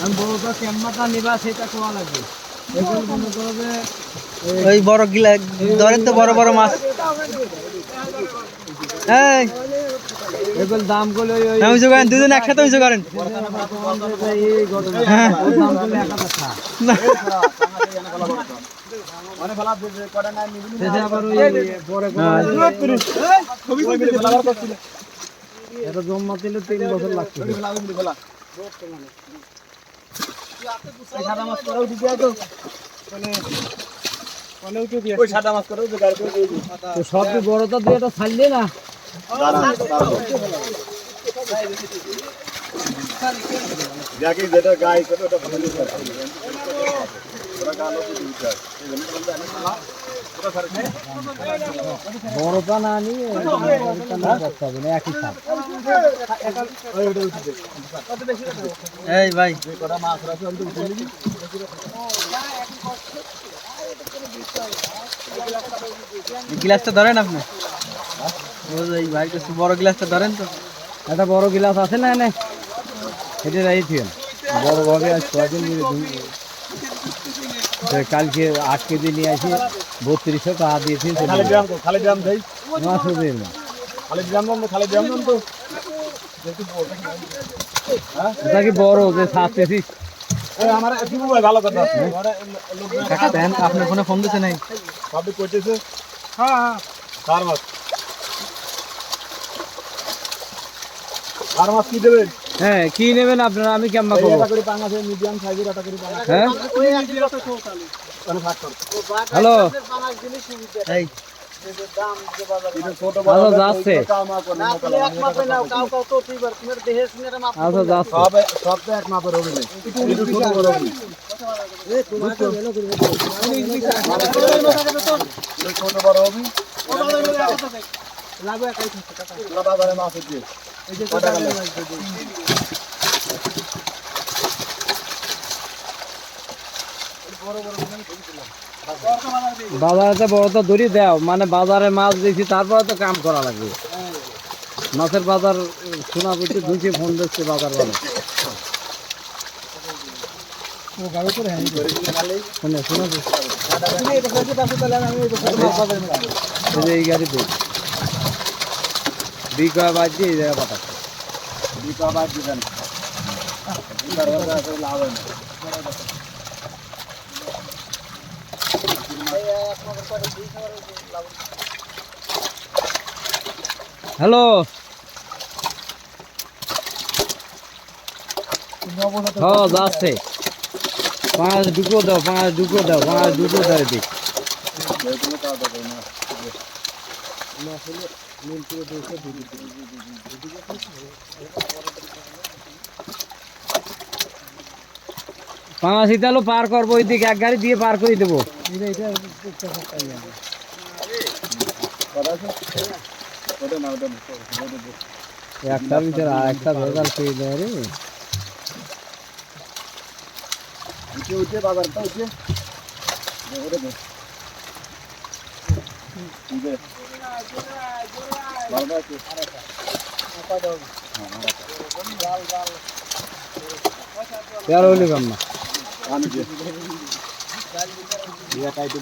আমি বড়টা ক্যাম্পাটা নিবা সেটা কোয়া লাগবে ওই বড় গিলা ধরেন তো বড় বড় মাছ। এই। এগুলো দাম ওই ওই উঁচু করেন দুজন একসাথে উঁচু করেন। এই ঘটনা হ্যাঁ। ওই দাম করলে মাছ হাজার দিতে শেষে আবার ওই পরে করে এটা জমা দিলে তিন বছর তো সব কি বড়টা দিয়ে এটা ছাড়লে না দেখি যেটা গায়ে করে ওটা ভালো জিনিস আছে। গালো তো দুইটা। বড়টা না নিয়ে করতে হবে না একই সাপ এই ভাই গ্লাসটা ধরেন আপনি। ও এই ভাই বড় গ্লাসটা ধরেন তো। একটা বড় গিলাস আছে না এনে? এটা রাই বড় ভাবে আজ কয়দিন ধরে কালকে আট কেজি নিয়ে আসি বত্রিশশো টাকা দিয়েছি খালি ড্রাম তো, খালি। নশো দিন খালি তো, খালি তো। এটা কি বড় যে সাত কেজি আমার একটু ভাই ভালো কথা। কাকা দেন আপনার ফোনে ফোন দিছে নাই পাবলিক করতেছে। হ্যাঁ, হ্যাঁ। চার মাস। চার মাস কি দেবেন? হ্যাঁ কি নেবেন আপনারা? আমি কেমন এই করব? করে এই করে। হ্যাঁ? ওখানে ভাগ করো। হ্যালো? এই। এটা ছোট বড় আচ্ছা, হবে, যাচ্ছে। ওইটা কাও মা করে, মোটা লাগে, আচ্ছা যাচ্ছে। সব সব তো এক মাপের হবে না। একটু ছোট বড় হবে। একটু ছোট বড় হবে। ওরা বাজারে মাছ গেল? বাজারে বড় তো দড়ি দাও মানে বাজারে মাছ দিয়েছি তারপরে তো কাম করা লাগবে। মাছের বাজার শোনা করছে দুইটি ফোন দিচ্ছে বাজার বলে। শুনে শোনা। যাচ্ছে। এই যে এই গাড়িতে। বাদ দিয়ে এই জায়গায় পাঠাচ্ছে। দুটার মধ্যে আসলে লাভ হয় না। হ্যালো। হ্যাঁ যাচ্ছে। পাঁচ দুটো দাও পাঁচ দুটো দাও পাঁচ দুটো দাও এদিক। এগুলো কাজ হবে না। পাঁচ ইতালো পার করব ওইদিকে, এক গাড়ি দিয়ে পার করে দেবো। একটার ভিতরে আর একটা ভেজাল করে দেয় রে বাজারটা, উঠে ওটা দে। দে। বারোটা আছে? তেরো হলে কম না আমি দে। এটা একটু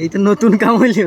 এই তো নতুন কাম হইল।